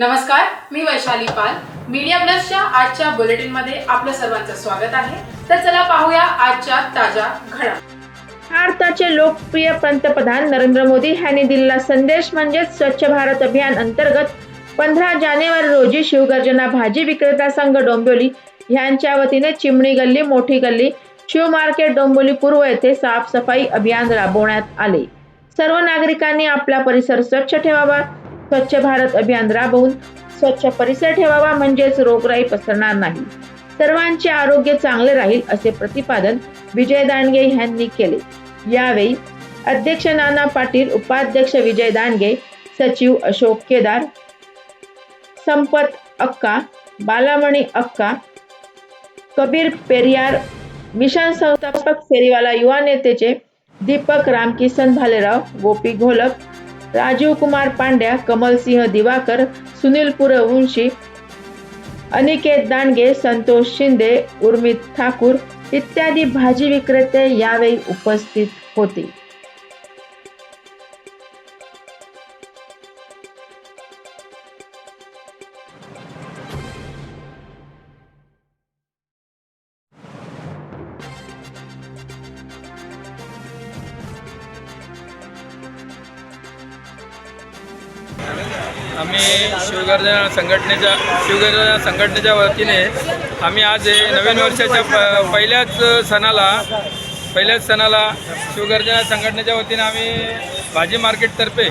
नमस्कार मी वैशाली पाल. मीडिया प्लसच्या आजच्या बुलेटिनमध्ये आपलं सर्वांचं स्वागत आहे. तर चला पाहूया आजच्या ताज्या घडा भारताचे लोकप्रिय पंतप्रधान नरेंद्र मोदी यांनी दिलेला संदेश म्हणजेच स्वच्छ भारत अभियान अंतर्गत पंधरा जानेवारी रोजी शिवगर्जना भाजी विक्रेता संघ डोंबिवली यांच्या वतीने चिमणी गल्ली मोठी गल्ली शिव मार्केट डोंबिवली पूर्व येथे साफसफाई अभियान राबवण्यात आले. सर्व नागरिकांनी आपला परिसर स्वच्छ ठेवावा. स्वच्छ भारत अभियान राबवून स्वच्छ परिसर ठेवावा म्हणजेच रोगराई पसरणार नाही. सर्वांचे आरोग्य चांगले राहील असे प्रतिपादन विजय दांडगे यांनी केले. यावेळी अध्यक्ष नाना पाटील उपाध्यक्ष विजय दांडगे सचिव अशोक केदार संपत अक्का बालामणी अक्का कबीर पेरियार मिशन संस्थापक फेरीवाला युवा नेतेचे दीपक रामकिसन भालेराव गोपी घोलप राजीव कुमार पांड्या कमलसिंह दिवाकर सुनील पुरवंशी अनिकेत दांडगे संतोष शिंदे उर्मित ठाकूर इत्यादी भाजी विक्रेते यावेळी उपस्थित होते. आम्ही शिवगर्जना संघटनेच्या शिवगर्जना संघटनेच्या वतीने आम्ही आज नवीन वर्षाच्या प पहिल्याच सणाला पहिल्याच सणाला शिवगर्जना संघटनेच्या वतीने आम्ही भाजी मार्केटतर्फे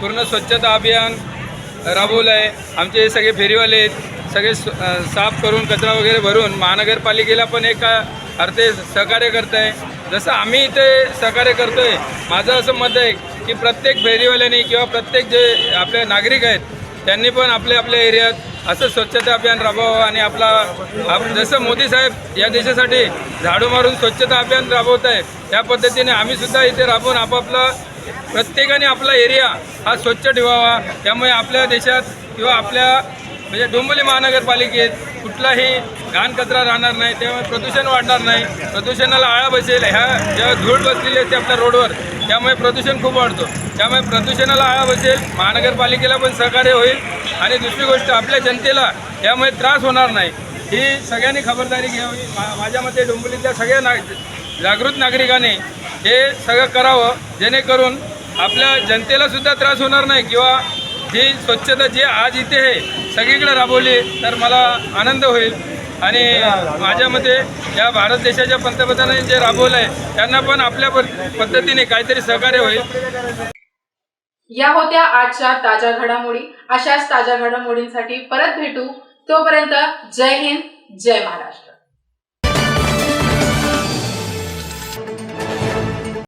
पूर्ण स्वच्छता अभियान राबवलं आहे आमचे सगळे फेरीवाले आहेत. सगळे स- साफ करून कचरा वगैरे भरून महानगरपालिकेला पण एक अर्थे सहकार्य करत आहे जसं आम्ही इथे सहकार्य करतो आहे माझं असं मत आहे की प्रत्येक फेरीवाल्यांनी किंवा प्रत्येक जे आपले नागरिक आहेत त्यांनी पण आपल्या आपल्या एरियात असं स्वच्छता अभियान राबवावं आणि आपला आप जसं मोदी साहेब या देशासाठी झाडू मारून स्वच्छता अभियान राबवत आहे त्या पद्धतीने आम्हीसुद्धा इथे राबवून आपापला प्रत्येकाने आपला एरिया हा स्वच्छ ठेवावा. त्यामुळे आपल्या देशात किंवा आपल्या म्हणजे डोंबिवली महानगरपालिकेत कुठलाही घाण कचरा राहणार नाही त्यामुळे प्रदूषण वाढणार नाही. प्रदूषणाला आळा बसेल. ह्या जेव्हा धूळ बसलेली असते आपल्या रोडवर त्यामुळे प्रदूषण खूप वाढतो. त्यामुळे प्रदूषणाला आळा बसेल महानगरपालिकेला पण सहकार्य होईल आणि दुसरी गोष्ट आपल्या जनतेला यामुळे त्रास होणार नाही. ही सगळ्यांनी खबरदारी घ्यावी. मा माझ्या मते डोंबिवलीतल्या सगळ्या ना जागृत नागरिकांनी हे सगळं करावं जेणेकरून आपल्या जनतेलासुद्धा त्रास होणार नाही किंवा जी स्वच्छता जी आज इथे आहे सगळीकडे राबवली तर मला आनंद होईल. आणि माझ्या मते या भारत देशाच्या पंतप्रधानांनी जे राबवलं आहे त्यांना पण आपल्या पद्धतीने काहीतरी सहकार्य होईल. या होत्या आजच्या ताज्या घडामोडी. अशाच ताज्या घडामोडींसाठी परत भेटू. तोपर्यंत जय हिंद जय महाराष्ट्र.